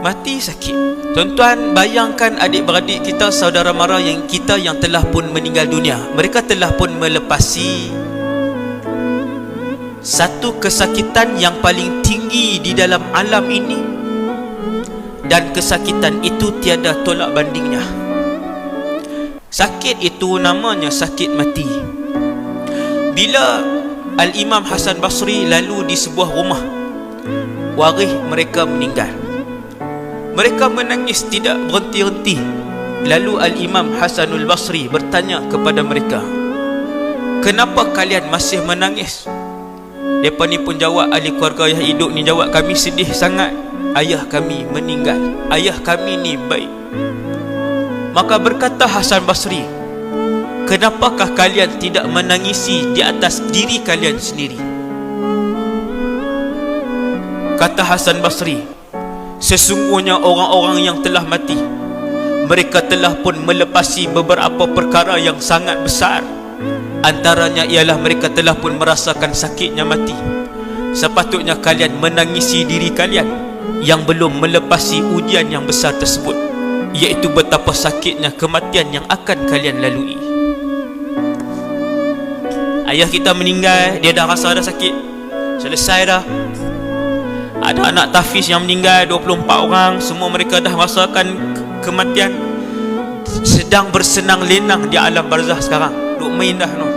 Mati sakit. Tuan-tuan bayangkan adik-beradik kita Saudara mara yang kita yang telah pun meninggal dunia. Mereka telah pun melepasi Satu kesakitan yang paling tinggi di dalam alam ini. Dan kesakitan itu tiada tolak bandingnya. Sakit itu namanya sakit mati. Bila Al-Imam Hasan Basri lalu di sebuah rumah Warih mereka meninggal mereka menangis tidak berhenti-henti Lalu Al-Imam Hasanul Basri bertanya kepada mereka Kenapa kalian masih menangis? Mereka ni pun jawab ahli keluarga yang hidup ni jawab Kami sedih sangat Ayah kami meninggal Ayah kami ni baik Maka berkata Hasan Basri Kenapakah kalian tidak menangisi di atas diri kalian sendiri? Kata Hasan Basri Sesungguhnya orang-orang yang telah mati Mereka telah pun melepasi beberapa perkara yang sangat besar. Antaranya ialah mereka telah pun merasakan sakitnya mati. Sepatutnya kalian menangisi diri kalian Yang belum melepasi ujian yang besar tersebut Iaitu betapa sakitnya kematian yang akan kalian lalui. Ayah kita meninggal, dia dah rasa ada sakit. Selesai dah ada anak tafiz yang meninggal 24 orang. Semua mereka dah rasakan kematian. Sedang bersenang lenang di alam barzah sekarang. Duk main dah no.